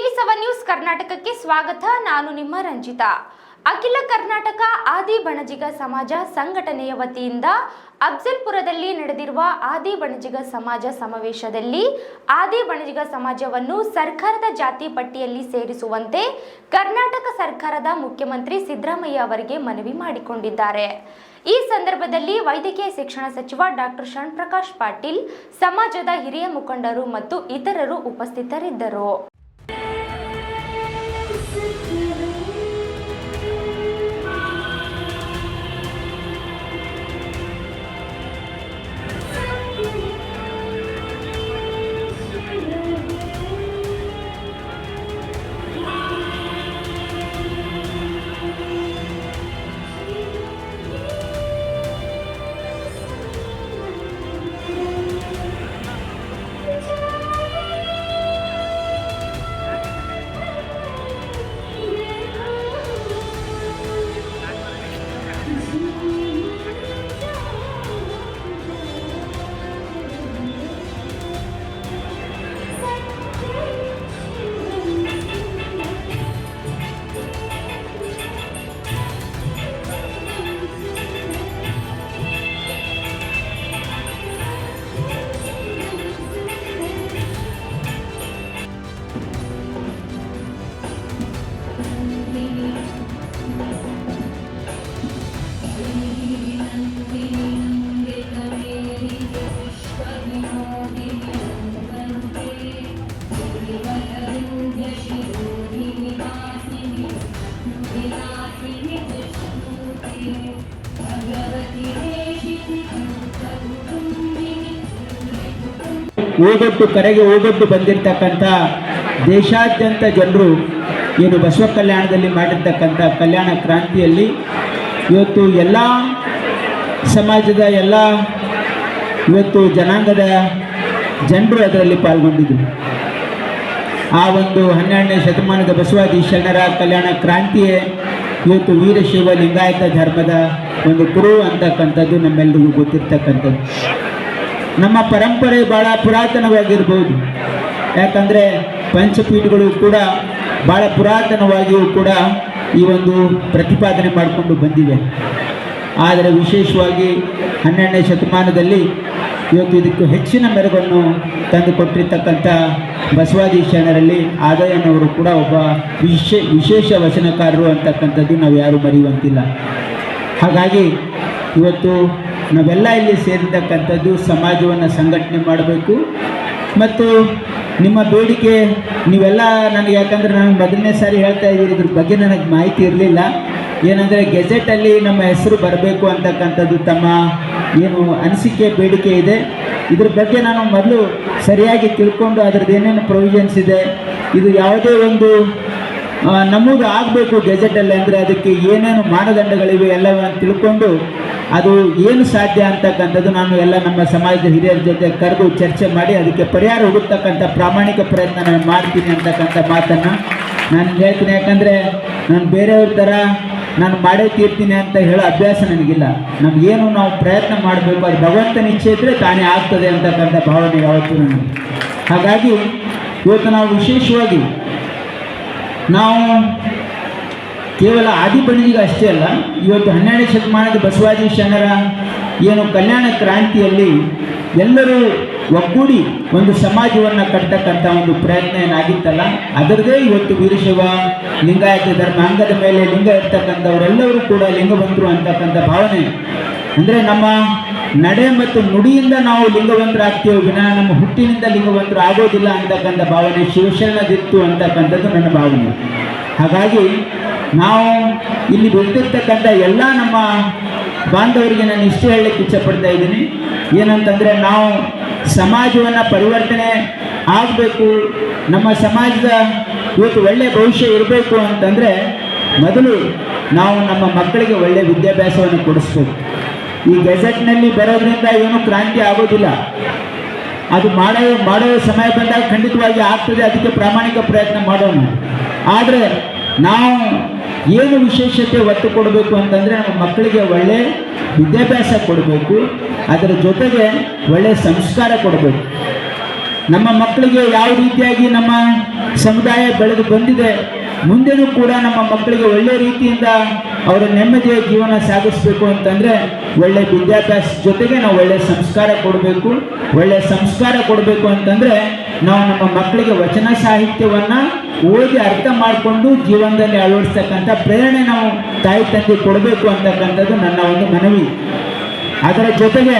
TV seven news ಕರ್ನಾಟಕಕ್ಕೆ ಸ್ವಾಗತ. ನಾನು ನಿಮ್ಮ ರಂಜಿತಾ. ಅಖಿಲ ಕರ್ನಾಟಕ ಆದಿ ಬಣಜಿಗ ಸಮಾಜ ಸಂಘಟನೆಯ ವತಿಯಿಂದ ಅಫ್ಜಲ್ಪುರದಲ್ಲಿ ನಡೆದಿರುವ ಆದಿ ಬಣಜಿಗ ಸಮಾಜ ಸಮಾವೇಶದಲ್ಲಿ ಆದಿ ಬಣಜಿಗ ಸಮಾಜವನ್ನು ಸರ್ಕಾರದ ಜಾತಿ ಪಟ್ಟಿಯಲ್ಲಿ ಸೇರಿಸುವಂತೆ ಕರ್ನಾಟಕ ಸರ್ಕಾರದ ಮುಖ್ಯಮಂತ್ರಿ ಸಿದ್ದರಾಮಯ್ಯ ಅವರಿಗೆ ಮನವಿ ಮಾಡಿಕೊಂಡಿದ್ದಾರೆ. ಈ ಸಂದರ್ಭದಲ್ಲಿ ವೈದ್ಯಕೀಯ ಶಿಕ್ಷಣ ಸಚಿವ ಡಾಕ್ಟರ್ ಶಣ್ಪ್ರಕಾಶ್ ಪಾಟೀಲ್, ಸಮಾಜದ ಹಿರಿಯ ಮುಖಂಡರು ಮತ್ತು ಇತರರು ಉಪಸ್ಥಿತರಿದ್ದರು. ಓಗೊಟ್ಟು ಕರೆಗೆ ಓಗೊಟ್ಟು ಬಂದಿರತಕ್ಕಂಥ ದೇಶಾದ್ಯಂತ ಜನರು ಏನು ಬಸವ ಕಲ್ಯಾಣದಲ್ಲಿ ಮಾಡಿರ್ತಕ್ಕಂಥ ಕಲ್ಯಾಣ ಕ್ರಾಂತಿಯಲ್ಲಿ ಇವತ್ತು ಎಲ್ಲ ಸಮಾಜದ ಎಲ್ಲ ಇವತ್ತು ಜನಾಂಗದ ಜನರು ಅದರಲ್ಲಿ ಪಾಲ್ಗೊಂಡಿದ್ದರು. ಆ ಒಂದು ಹನ್ನೆರಡನೇ ಶತಮಾನದ ಬಸವಾದಿ ಶರಣರ ಕಲ್ಯಾಣ ಕ್ರಾಂತಿಯೇ ಇವತ್ತು ವೀರಶೈವ ಲಿಂಗಾಯತ ಧರ್ಮದ ಒಂದು ಕುರು ಅಂತಕ್ಕಂಥದ್ದು ನಮ್ಮೆಲ್ಲರಿಗೂ ಗೊತ್ತಿರ್ತಕ್ಕಂಥದ್ದು. ನಮ್ಮ ಪರಂಪರೆ ಭಾಳ ಪುರಾತನವಾಗಿರ್ಬೋದು. ಯಾಕಂದರೆ ಪಂಚಪೀಠಗಳು ಕೂಡ ಭಾಳ ಪುರಾತನವಾಗಿಯೂ ಕೂಡ ಈ ಒಂದು ಪ್ರತಿಪಾದನೆ ಮಾಡಿಕೊಂಡು ಬಂದಿವೆ. ಆದರೆ ವಿಶೇಷವಾಗಿ ಹನ್ನೆರಡನೇ ಶತಮಾನದಲ್ಲಿ ಇವತ್ತು ಇದಕ್ಕೂ ಹೆಚ್ಚಿನ ಮೆರುಗನ್ನು ತಂದು ಕೊಟ್ಟಿರ್ತಕ್ಕಂಥ ಬಸವಾದಿ ಶರಣರಲ್ಲಿ ಆದಾಯನವರು ಕೂಡ ಒಬ್ಬ ವಿಶೇ, ವಿಶೇಷ ವಚನಕಾರರು ಅಂತಕ್ಕಂಥದ್ದು ನಾವು ಯಾರೂ ಮರೆಯುವಂತಿಲ್ಲ. ಹಾಗಾಗಿ ಇವತ್ತು ನಾವೆಲ್ಲ ಇಲ್ಲಿ ಸೇರಿರ್ತಕ್ಕಂಥದ್ದು ಸಮಾಜವನ್ನು ಸಂಘಟನೆ ಮಾಡಬೇಕು. ಮತ್ತು ನಿಮ್ಮ ಬೇಡಿಕೆ, ನೀವೆಲ್ಲ ನನಗೆ ಯಾಕಂದರೆ ನಾನು ಮೊದಲನೇ ಸಾರಿ ಹೇಳ್ತಾ ಇದ್ದೀರಿ ಇದ್ರ ಬಗ್ಗೆ ನನಗೆ ಮಾಹಿತಿ ಇರಲಿಲ್ಲ. ಏನಂದರೆ ಗೆಜೆಟಲ್ಲಿ ನಮ್ಮ ಹೆಸರು ಬರಬೇಕು ಅಂತಕ್ಕಂಥದ್ದು ತಮ್ಮ ಏನು ಅನಿಸಿಕೆ, ಬೇಡಿಕೆ ಇದೆ. ಇದ್ರ ಬಗ್ಗೆ ನಾನು ಮೊದಲು ಸರಿಯಾಗಿ ತಿಳ್ಕೊಂಡು ಅದ್ರದ್ದು ಏನೇನು ಪ್ರೊವಿಷನ್ಸ್ ಇದೆ, ಇದು ಯಾವುದೇ ಒಂದು ನಮಗೆ ಆಗಬೇಕು ಗೆಜೆಟಲ್ಲಿ ಅಂದರೆ ಅದಕ್ಕೆ ಏನೇನು ಮಾನದಂಡಗಳಿವೆ ಎಲ್ಲವನ್ನು ತಿಳ್ಕೊಂಡು ಅದು ಏನು ಸಾಧ್ಯ ಅಂತಕ್ಕಂಥದ್ದು ನಾನು ಎಲ್ಲ ನಮ್ಮ ಸಮಾಜದ ಹಿರಿಯರ ಜೊತೆ ಕರೆದು ಚರ್ಚೆ ಮಾಡಿ ಅದಕ್ಕೆ ಪರಿಹಾರ ಹುಡುಕ್ತಕ್ಕಂಥ ಪ್ರಾಮಾಣಿಕ ಪ್ರಯತ್ನ ನಾನು ಮಾಡ್ತೀನಿ ಅಂತಕ್ಕಂಥ ಮಾತನ್ನು ನಾನು ಹೇಳ್ತೀನಿ. ಯಾಕಂದರೆ ನಾನು ಬೇರೆಯವ್ರ ಥರ ನಾನು ಮಾಡೇ ತೀರ್ತೀನಿ ಅಂತ ಹೇಳೋ ಅಭ್ಯಾಸ ನನಗಿಲ್ಲ. ನಮಗೇನು ನಾವು ಪ್ರಯತ್ನ ಮಾಡಬೇಕು, ಅದು ಭಗವಂತನ ಇಚ್ಛೆ ಇದ್ದರೆ ತಾನೇ ಆಗ್ತದೆ ಅಂತಕ್ಕಂಥ ಭಾವನೆ ಯಾವತ್ತೂ ನನಗೆ ಹಾಗಾಗಿ ಇವತ್ತು ನಾವು ವಿಶೇಷವಾಗಿ ನಾವು ಕೇವಲ ಆದಿಬಣಿಗೆ ಅಷ್ಟೇ ಅಲ್ಲ, ಇವತ್ತು ಹನ್ನೆರಡನೇ ಶತಮಾನದ ಬಸವಾದಿ ಶರಣರ ಏನು ಕಲ್ಯಾಣ ಕ್ರಾಂತಿಯಲ್ಲಿ ಎಲ್ಲರೂ ಒಗ್ಗೂಡಿ ಒಂದು ಸಮಾಜವನ್ನು ಕಟ್ಟತಕ್ಕಂಥ ಒಂದು ಪ್ರಯತ್ನ ಏನಾಗಿತ್ತಲ್ಲ, ಅದರದೇ ಇವತ್ತು ವೀರಶೈವ, ಲಿಂಗಾಯತ ಧರ್ಮ ಅಂಗದ ಮೇಲೆ ಲಿಂಗ ಇರ್ತಕ್ಕಂಥವರೆಲ್ಲರೂ ಕೂಡ ಲಿಂಗವಂತರು ಅಂತಕ್ಕಂಥ ಭಾವನೆ. ಅಂದರೆ ನಮ್ಮ ನಡೆ ಮತ್ತು ನುಡಿಯಿಂದ ನಾವು ಲಿಂಗವಂತರಾಗ್ತೀವಿ ವಿನಃ ನಮ್ಮ ಹುಟ್ಟಿನಿಂದ ಲಿಂಗವಂತರು ಆಗೋದಿಲ್ಲ ಅಂತಕ್ಕಂಥ ಭಾವನೆ ಶಿವಶರಣದಿತ್ತು ಅಂತಕ್ಕಂಥದ್ದು ನನ್ನ ಭಾವನೆ. ಹಾಗಾಗಿ ನಾವು ಇಲ್ಲಿ ಬರ್ತಿರ್ತಕ್ಕಂಥ ಎಲ್ಲ ನಮ್ಮ ಬಾಂಧವರಿಗೆ ನಾನು ಇಷ್ಟು ಹೇಳಲಿಕ್ಕೆ ಇಚ್ಛಪಡ್ತಾ ಇದ್ದೀನಿ. ಏನಂತಂದರೆ ನಾವು ಸಮಾಜವನ್ನು ಪರಿವರ್ತನೆ ಆಗಬೇಕು. ನಮ್ಮ ಸಮಾಜದ ಇವತ್ತು ಒಳ್ಳೆಯ ಭವಿಷ್ಯ ಇರಬೇಕು ಅಂತಂದರೆ ಮೊದಲು ನಾವು ನಮ್ಮ ಮಕ್ಕಳಿಗೆ ಒಳ್ಳೆಯ ವಿದ್ಯಾಭ್ಯಾಸವನ್ನು ಕೊಡಿಸ್ಬೇಕು. ಈ ಗೆಜೆಟ್ನಲ್ಲಿ ಬರೋದ್ರಿಂದ ಏನು ಕ್ರಾಂತಿ ಆಗೋದಿಲ್ಲ. ಅದು ಮಾಡೋ ಮಾಡೋ ಸಮಯ ಬಂದಾಗ ಖಂಡಿತವಾಗಿ ಆಗ್ತದೆ. ಅದಕ್ಕೆ ಪ್ರಾಮಾಣಿಕ ಪ್ರಯತ್ನ ಮಾಡೋಣ. ಆದರೆ ನಾವು ಏನು ವಿಶೇಷತೆ ಒತ್ತು ಕೊಡಬೇಕು ಅಂತಂದರೆ ನಮ್ಮ ಮಕ್ಕಳಿಗೆ ಒಳ್ಳೆ ವಿದ್ಯಾಭ್ಯಾಸ ಕೊಡಬೇಕು, ಅದರ ಜೊತೆಗೆ ಒಳ್ಳೆಯ ಸಂಸ್ಕಾರ ಕೊಡಬೇಕು. ನಮ್ಮ ಮಕ್ಕಳಿಗೆ ಯಾವ ರೀತಿಯಾಗಿ ನಮ್ಮ ಸಮುದಾಯ ಬೆಳೆದು ಬಂದಿದೆ, ಮುಂದೆನೂ ಕೂಡ ನಮ್ಮ ಮಕ್ಕಳಿಗೆ ಒಳ್ಳೆ ರೀತಿಯಿಂದ ಅವರ ನೆಮ್ಮದಿಯ ಜೀವನ ಸಾಗಿಸಬೇಕು ಅಂತಂದರೆ ಒಳ್ಳೆ ವಿದ್ಯಾಭ್ಯಾಸ ಜೊತೆಗೆ ನಾವು ಒಳ್ಳೆ ಸಂಸ್ಕಾರ ಕೊಡಬೇಕು. ಒಳ್ಳೆ ಸಂಸ್ಕಾರ ಕೊಡಬೇಕು ಅಂತಂದರೆ ನಾವು ನಮ್ಮ ಮಕ್ಕಳಿಗೆ ವಚನ ಸಾಹಿತ್ಯವನ್ನು ಓದಿ ಅರ್ಥ ಮಾಡಿಕೊಂಡು ಜೀವನದಲ್ಲಿ ಅಳವಡಿಸ್ತಕ್ಕಂಥ ಪ್ರೇರಣೆ ನಾವು ತಾಯಿ ತಂದೆ ಕೊಡಬೇಕು ಅಂತಕ್ಕಂಥದ್ದು ನನ್ನ ಒಂದು ಮನವಿ. ಅದರ ಜೊತೆಗೆ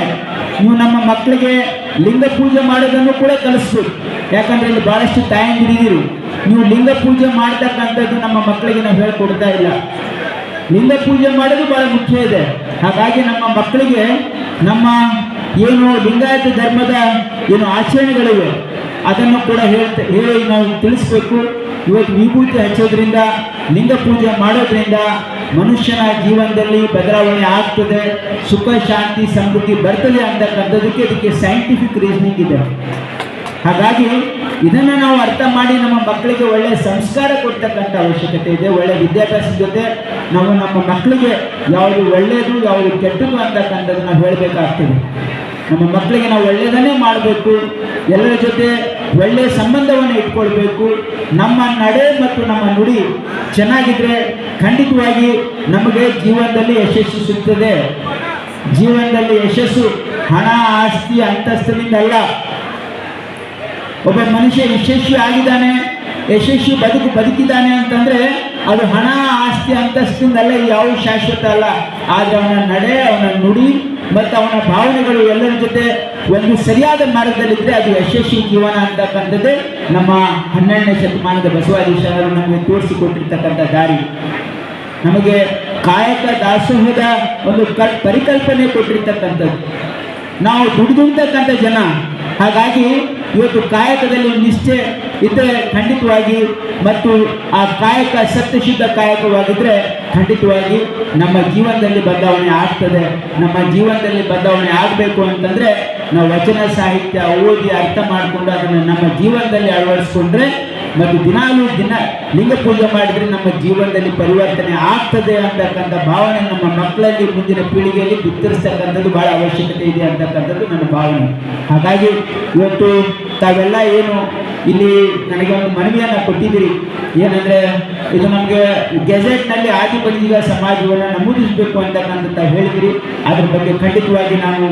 ನೀವು ನಮ್ಮ ಮಕ್ಕಳಿಗೆ ಲಿಂಗ ಪೂಜೆ ಮಾಡೋದನ್ನು ಕೂಡ ಕಲಿಸ್ಬೇಕು. ಯಾಕಂದ್ರೆ ಇಲ್ಲಿ ಬಹಳಷ್ಟು ತಾಯಂದಿರಿದ್ದೀರಿ. ನೀವು ಲಿಂಗ ಪೂಜೆ ಮಾಡ್ತಕ್ಕಂಥದ್ದು ನಮ್ಮ ಮಕ್ಕಳಿಗೆ ನಾವು ಹೇಳ್ಕೊಡ್ತಾ ಇಲ್ಲ. ಲಿಂಗ ಪೂಜೆ ಮಾಡೋದು ಬಹಳ ಮುಖ್ಯ ಇದೆ. ಹಾಗಾಗಿ ನಮ್ಮ ಮಕ್ಕಳಿಗೆ ನಮ್ಮ ಏನು ಲಿಂಗಾಯತ ಧರ್ಮದ ಏನು ಆಚರಣೆಗಳಿವೆ, ಅದನ್ನು ಕೂಡ ಹೇಳ್ತಾ, ಹೇಳಿ ನಾವು ತಿಳಿಸ್ಬೇಕು. ಇವತ್ತು ವಿಭೂತಿ ಹಚ್ಚೋದ್ರಿಂದ, ಲಿಂಗ ಪೂಜೆ ಮಾಡೋದ್ರಿಂದ ಮನುಷ್ಯನ ಜೀವನದಲ್ಲಿ ಬದಲಾವಣೆ ಆಗ್ತದೆ, ಸುಖ, ಶಾಂತಿ, ಸಮೃದ್ಧಿ ಬರ್ತದೆ ಅಂತಕ್ಕಂಥದ್ದಕ್ಕೆ ಅದಕ್ಕೆ ಸೈಂಟಿಫಿಕ್ ರೀಸನಿಂಗ್ ಇದೆ. ಹಾಗಾಗಿ ಇದನ್ನು ನಾವು ಅರ್ಥ ಮಾಡಿ ನಮ್ಮ ಮಕ್ಕಳಿಗೆ ಒಳ್ಳೆಯ ಸಂಸ್ಕಾರ ಕೊಡ್ತಕ್ಕಂಥ ಅವಶ್ಯಕತೆ ಇದೆ ಒಳ್ಳೆಯ ವಿದ್ಯಾಭ್ಯಾಸದ ಜೊತೆ ನಾವು ನಮ್ಮ ಮಕ್ಕಳಿಗೆ ಯಾವುದು ಒಳ್ಳೆಯದು ಯಾವುದು ಕೆಟ್ಟದು ಅಂತಕ್ಕಂಥದ್ದು ನಾವು ಹೇಳಬೇಕಾಗ್ತದೆ. ನಮ್ಮ ಮಕ್ಕಳಿಗೆ ನಾವು ಒಳ್ಳೆಯದನ್ನೇ ಮಾಡಬೇಕು. ಎಲ್ಲರ ಜೊತೆ ಒಳ್ಳೆಯ ಸಂಬಂಧವನ್ನು ಇಟ್ಕೊಳ್ಬೇಕು. ನಮ್ಮ ನಡೆ ಮತ್ತು ನಮ್ಮ ನುಡಿ ಚೆನ್ನಾಗಿದ್ರೆ ಖಂಡಿತವಾಗಿ ನಮಗೆ ಜೀವನದಲ್ಲಿ ಯಶಸ್ಸು ಸಿಗ್ತದೆ. ಜೀವನದಲ್ಲಿ ಯಶಸ್ಸು ಹಣ, ಆಸ್ತಿ, ಅಂತಸ್ತಿನಿಂದ ಅಲ್ಲ. ಒಬ್ಬ ಮನುಷ್ಯ ಯಶಸ್ವಿ ಆಗಿದ್ದಾನೆ, ಯಶಸ್ವಿ ಬದುಕು, ಬದುಕಿದ್ದಾನೆ ಅಂತಂದ್ರೆ ಅದು ಹಣ, ಆಸ್ತಿ, ಅಂತಸ್ತಿಂದಲ್ಲ ಯಾವ ಶಾಶ್ವತ ಅಲ್ಲ. ಆದರೆ ಅವನ ನಡೆ, ಅವನ ನುಡಿ ಮತ್ತು ಅವನ ಭಾವನೆಗಳು ಎಲ್ಲರ ಜೊತೆ ಒಂದು ಸರಿಯಾದ ಮಾರ್ಗದಲ್ಲಿದ್ದರೆ ಅದು ಯಶಸ್ವಿ ಜೀವನ ಅಂತಕ್ಕಂಥದ್ದೇ ನಮ್ಮ ಹನ್ನೆರಡನೇ ಶತಮಾನದ ಬಸವಾದೀಶರು ನಮಗೆ ತೋರಿಸಿಕೊಟ್ಟಿರ್ತಕ್ಕಂಥ ದಾರಿ. ನಮಗೆ ಕಾಯಕ ದಾಸೋಹದ ಒಂದು ಕ ಪರಿಕಲ್ಪನೆ ಕೊಟ್ಟಿರ್ತಕ್ಕಂಥದ್ದು. ನಾವು ದುಡಿದುಡ್ತಕ್ಕಂಥ ಜನ. ಹಾಗಾಗಿ ಇವತ್ತು ಕಾಯಕದಲ್ಲಿ ನಿಷ್ಠೆ ಇದ್ದರೆ ಖಂಡಿತವಾಗಿ ಮತ್ತು ಆ ಕಾಯಕ ಸತ್ಯಶುದ್ಧ ಕಾಯಕವಾಗಿದ್ದರೆ ಖಂಡಿತವಾಗಿ ನಮ್ಮ ಜೀವನದಲ್ಲಿ ಬದಲಾವಣೆ ಆಗ್ತದೆ. ನಮ್ಮ ಜೀವನದಲ್ಲಿ ಬದಲಾವಣೆ ಆಗಬೇಕು ಅಂತಂದರೆ ನಾವು ವಚನ ಸಾಹಿತ್ಯ ಓದಿ ಅರ್ಥ ಮಾಡಿಕೊಂಡು ಅದನ್ನು ನಮ್ಮ ಜೀವನದಲ್ಲಿ ಅಳವಡಿಸ್ಕೊಂಡ್ರೆ ಮತ್ತು ದಿನಾಲೂ ದಿನ ಲಿಂಗ ಪೂಜೆ ಮಾಡಿದರೆ ನಮ್ಮ ಜೀವನದಲ್ಲಿ ಪರಿವರ್ತನೆ ಆಗ್ತದೆ ಅಂತಕ್ಕಂಥ ಭಾವನೆ ನಮ್ಮ ಮಕ್ಕಳಲ್ಲಿ ಮುಂದಿನ ಪೀಳಿಗೆಯಲ್ಲಿ ಬಿತ್ತರಿಸ್ತಕ್ಕಂಥದ್ದು ಬಹಳ ಅವಶ್ಯಕತೆ ಇದೆ ಅಂತಕ್ಕಂಥದ್ದು ನನ್ನ ಭಾವನೆ. ಹಾಗಾಗಿ ಇವತ್ತು ತಾವೆಲ್ಲ ಏನು ಇಲ್ಲಿ ನನಗೆ ಒಂದು ಮನವಿಯನ್ನು ಕೊಟ್ಟಿದ್ದೀರಿ. ಏನಂದರೆ ಇದು ನಮಗೆ ಗೆಜೆಟ್ನಲ್ಲಿ ಆದಿಬಂಧಿಗ ಸಮಾಜವನ್ನು ನಮೂದಿಸಬೇಕು ಅಂತಕ್ಕಂಥ ಹೇಳಿದ್ರಿ. ಅದ್ರ ಬಗ್ಗೆ ಖಂಡಿತವಾಗಿ ನಾನು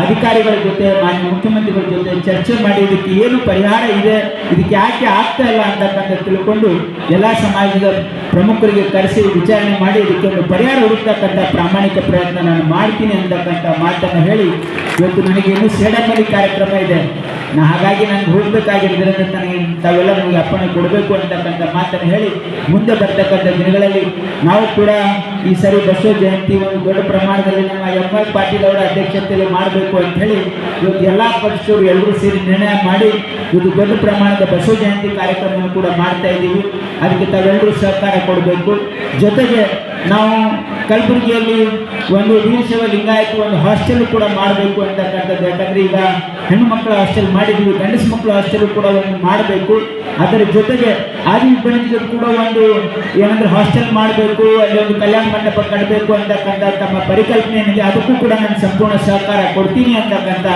ಅಧಿಕಾರಿಗಳ ಜೊತೆ, ಮಾನ್ಯ ಮುಖ್ಯಮಂತ್ರಿಗಳ ಜೊತೆ ಚರ್ಚೆ ಮಾಡಿ ಇದಕ್ಕೆ ಏನು ಪರಿಹಾರ ಇದೆ, ಇದಕ್ಕೆ ಯಾಕೆ ಆಗ್ತಾ ಇಲ್ಲ ಅಂತಕ್ಕಂಥ ತಿಳ್ಕೊಂಡು ಎಲ್ಲ ಸಮಾಜದ ಪ್ರಮುಖರಿಗೆ ಕರೆಸಿ ವಿಚಾರಣೆ ಮಾಡಿ ಇದಕ್ಕೆ ಒಂದು ಪರಿಹಾರ ಹುಡುಕ್ತಕ್ಕಂಥ ಪ್ರಾಮಾಣಿಕ ಪ್ರಯತ್ನ ನಾನು ಮಾಡ್ತೀನಿ ಅಂತಕ್ಕಂಥ ಮಾತನ್ನು ಹೇಳಿ ಇವತ್ತು ನನಗೆ ಇನ್ನೂ ಸೇಡಮಲ್ಲಿ ಕಾರ್ಯಕ್ರಮ ಇದೆ. ನಾ ಹಾಗಾಗಿ ನನಗೆ ಹೋಗ್ಬೇಕಾಗಿರೋದ್ರಿಂದ ನನಗೆ ತಾವೆಲ್ಲ ನನಗೆ ಅಪ್ಪಣೆ ಕೊಡಬೇಕು ಅಂತಕ್ಕಂಥ ಮಾತನ್ನು ಹೇಳಿ ಮುಂದೆ ಬರ್ತಕ್ಕಂಥ ದಿನಗಳಲ್ಲಿ ನಾವು ಕೂಡ ಈ ಸರಿ ಬಸವ ಜಯಂತಿ ಒಂದು ದೊಡ್ಡ ಪ್ರಮಾಣದಲ್ಲಿ ನಮ್ಮ ಎಂ ಆರ್ ಪಾಟೀಲ್ ಅವರ ಅಧ್ಯಕ್ಷತೆಯಲ್ಲಿ ಮಾಡಬೇಕು ಅಂತ ಹೇಳಿ ಇವತ್ತು ಎಲ್ಲ ಪಕ್ಷರು ಎಲ್ಲರೂ ಸೇರಿ ನಿರ್ಣಯ ಮಾಡಿ ಇದು ದೊಡ್ಡ ಪ್ರಮಾಣದ ಬಸವ ಜಯಂತಿ ಕಾರ್ಯಕ್ರಮವನ್ನು ಕೂಡ ಮಾಡ್ತಾ ಇದ್ದೀವಿ. ಅದಕ್ಕೆ ತಾವೆಲ್ಲರೂ ಸಹಕಾರ ಕೊಡಬೇಕು. ಜೊತೆಗೆ ನಾವು ಕಲಬುರಗಿಯಲ್ಲಿ ಒಂದು ವೀರಶೈವ ಲಿಂಗಾಯತ ಒಂದು ಹಾಸ್ಟೆಲ್ ಕೂಡ ಮಾಡಬೇಕು ಅಂತಕ್ಕಂಥದ್ದು. ಯಾಕಂದರೆ ಈಗ ಹೆಣ್ಣು ಮಕ್ಕಳ ಹಾಸ್ಟೆಲ್ ಮಾಡಿದ್ದೀವಿ, ಗಂಡಸು ಮಕ್ಕಳ ಹಾಸ್ಟೆಲ್ ಕೂಡ ಒಂದು ಮಾಡಬೇಕು. ಅದರ ಜೊತೆಗೆ ಆದಿ ವಿಭಜನೆಗೆ ಕೂಡ ಒಂದು ಏನಂದ್ರೆ ಹಾಸ್ಟೆಲ್ ಮಾಡಬೇಕು, ಅಲ್ಲಿ ಒಂದು ಕಲ್ಯಾಣ ಮಂಟಪ ಕಟ್ಟಬೇಕು ಅಂತಕ್ಕಂಥ ತಮ್ಮ ಪರಿಕಲ್ಪನೆ ಏನಿದೆ, ಅದಕ್ಕೂ ಕೂಡ ನಾನು ಸಂಪೂರ್ಣ ಸಹಕಾರ ಕೊಡ್ತೀನಿ ಅಂತಕ್ಕಂಥ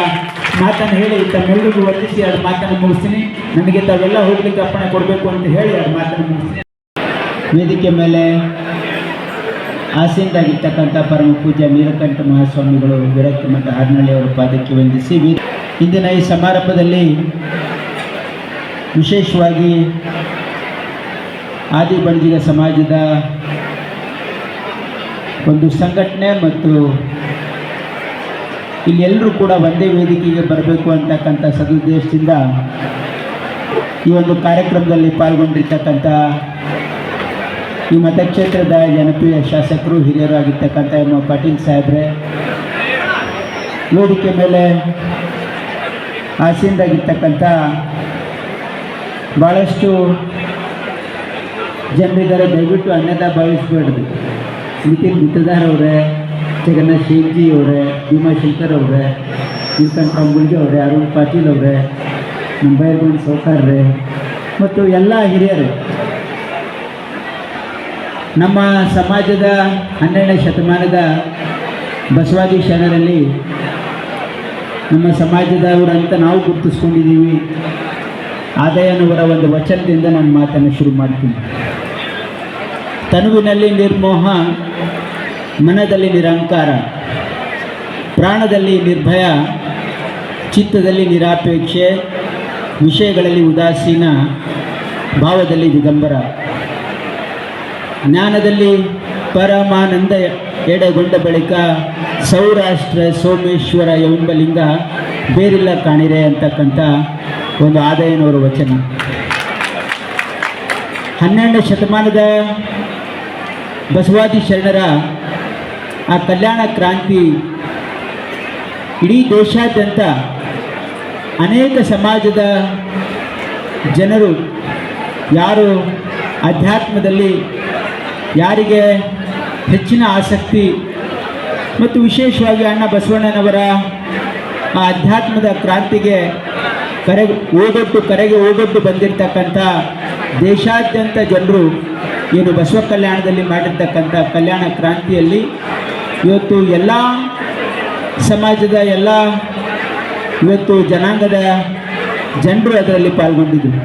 ಮಾತನ್ನು ಹೇಳಿ ತಮ್ಮೆಲ್ಲರಿಗೂ ವರ್ತಿಸಿ ಅದು ಮಾತನ್ನು ಮುಗಿಸ್ತೀನಿ. ನನಗೆ ತಾವೆಲ್ಲ ಹೋಗ್ಲಿಕ್ಕೆ ಅಪ್ಪಣೆ ಕೊಡಬೇಕು ಅಂತ ಹೇಳಿ ಅದು ಮಾತನ್ನು ಮುಗಿಸ್ತೀನಿ. ವೇದಿಕೆ ಮೇಲೆ ಆಸೀನರಾಗಿರ್ತಕ್ಕಂಥ ಪರಮ ಪೂಜ್ಯ ನೀಲಕಂಠ ಮಹಾಸ್ವಾಮಿಗಳು ವಿರಕ್ತ ಮತ್ತು ಅವರ ಪಾದಕ್ಕೆ ವಂದಿಸಿ ಇಂದಿನ ಈ ಸಮಾರಂಭದಲ್ಲಿ ವಿಶೇಷವಾಗಿ ಆದಿ ಬಣಜಿಗ ಸಮಾಜದ ಒಂದು ಸಂಘಟನೆ ಮತ್ತು ಇಲ್ಲಿ ಎಲ್ಲರೂ ಕೂಡ ಒಂದೇ ವೇದಿಕೆಗೆ ಬರಬೇಕು ಅಂತಕ್ಕಂಥ ಸದುದ್ದೇಶದಿಂದ ಈ ಒಂದು ಕಾರ್ಯಕ್ರಮದಲ್ಲಿ ಪಾಲ್ಗೊಂಡಿರ್ತಕ್ಕಂಥ ಈ ಮತಕ್ಷೇತ್ರದ ಜನಪ್ರಿಯ ಶಾಸಕರು ಹಿರಿಯರು ಆಗಿರ್ತಕ್ಕಂಥ ಎಂ ಪಾಟೀಲ್ ಸಾಹೇಬ್ರೆ, ವೇದಿಕೆ ಮೇಲೆ ಆಸೀನರಾಗಿರ್ತಕ್ಕಂಥ ಭಾಳಷ್ಟು ಜನರಿದ್ದಾರೆ. ದಯವಿಟ್ಟು ಅನ್ಯದ ಭಾವಿಸ್ಬೇಡ್ರಿ. ನಿತಿನ್ ಗುತ್ತದಾರ್ ಅವರೇ ಜಗನ್ನಾಥ್ ಶೇಖ್ಜಿ ಅವರೇ ಭೀಮಾಶಂಕರ್ ಅವರೇ, ನೀಲ್ಕಂಠ ಮುಳ್ಗೆ ಅವರೇ, ಅರುಣ್ ಪಾಟೀಲ್ ಅವರೇ ನಮ್ಮ ಬೈರ್ಗೊಂಡ್ ಸೌಕಾರ್ರೆ, ಮತ್ತು ಎಲ್ಲ ಹಿರಿಯರು. ನಮ್ಮ ಸಮಾಜದ ಹನ್ನೆರಡನೇ ಶತಮಾನದ ಬಸವಾದಿ ಶರಣರಲ್ಲಿ ನಮ್ಮ ಸಮಾಜದವರಂತ ನಾವು ಗುರುತಿಸ್ಕೊಂಡಿದ್ದೀವಿ. ಆದಾಯನವರ ಒಂದು ವಚನದಿಂದ ನಾನು ಮಾತನ್ನು ಶುರು ಮಾಡ್ತೀನಿ. ತನುವಿನಲ್ಲಿ ನಿರ್ಮೋಹ, ಮನದಲ್ಲಿ ನಿರಂಕಾರ, ಪ್ರಾಣದಲ್ಲಿ ನಿರ್ಭಯ, ಚಿತ್ತದಲ್ಲಿ ನಿರಾಪೇಕ್ಷೆ, ವಿಷಯಗಳಲ್ಲಿ ಉದಾಸೀನ, ಭಾವದಲ್ಲಿ ದಿಗಂಬರ. ಜ್ಞಾನದಲ್ಲಿ ಪರಮಾನಂದ ಎಡೆಗೊಂಡ ಬಳಿಕ ಸೌರಾಷ್ಟ್ರ ಸೋಮೇಶ್ವರ ಎಂಬ ಲಿಂಗ ಬೇರಿಲ್ಲ ಕಾಣಿರೆ ಅಂತಕ್ಕಂಥ ಒಂದು ಆದಾಯನವರ ವಚನ. ಹನ್ನೆರಡನೇ ಶತಮಾನದ ಬಸವಾದಿ ಶರಣರ ಆ ಕಲ್ಯಾಣ ಕ್ರಾಂತಿ ಇಡೀ ದೇಶಾದ್ಯಂತ ಅನೇಕ ಸಮಾಜದ ಜನರು ಯಾರು ಅಧ್ಯಾತ್ಮದಲ್ಲಿ ಯಾರಿಗೆ ಹೆಚ್ಚಿನ ಆಸಕ್ತಿ ಮತ್ತು ವಿಶೇಷವಾಗಿ ಅಣ್ಣ ಬಸವಣ್ಣನವರ ಆ ಅಧ್ಯಾತ್ಮದ ಕ್ರಾಂತಿಗೆ ಕರೆ ಓಗೊಟ್ಟು, ಕರೆಗೆ ಓಗೊಟ್ಟು ಬಂದಿರತಕ್ಕಂಥ ದೇಶಾದ್ಯಂತ ಜನರು ಏನು ಬಸವ ಕಲ್ಯಾಣದಲ್ಲಿ ಮಾಡಿರ್ತಕ್ಕಂಥ ಕಲ್ಯಾಣ ಕ್ರಾಂತಿಯಲ್ಲಿ ಇವತ್ತು ಎಲ್ಲ ಸಮಾಜದ ಎಲ್ಲ ಇವತ್ತು ಜನಾಂಗದ ಜನರು ಅದರಲ್ಲಿ ಪಾಲ್ಗೊಂಡಿದ್ದರು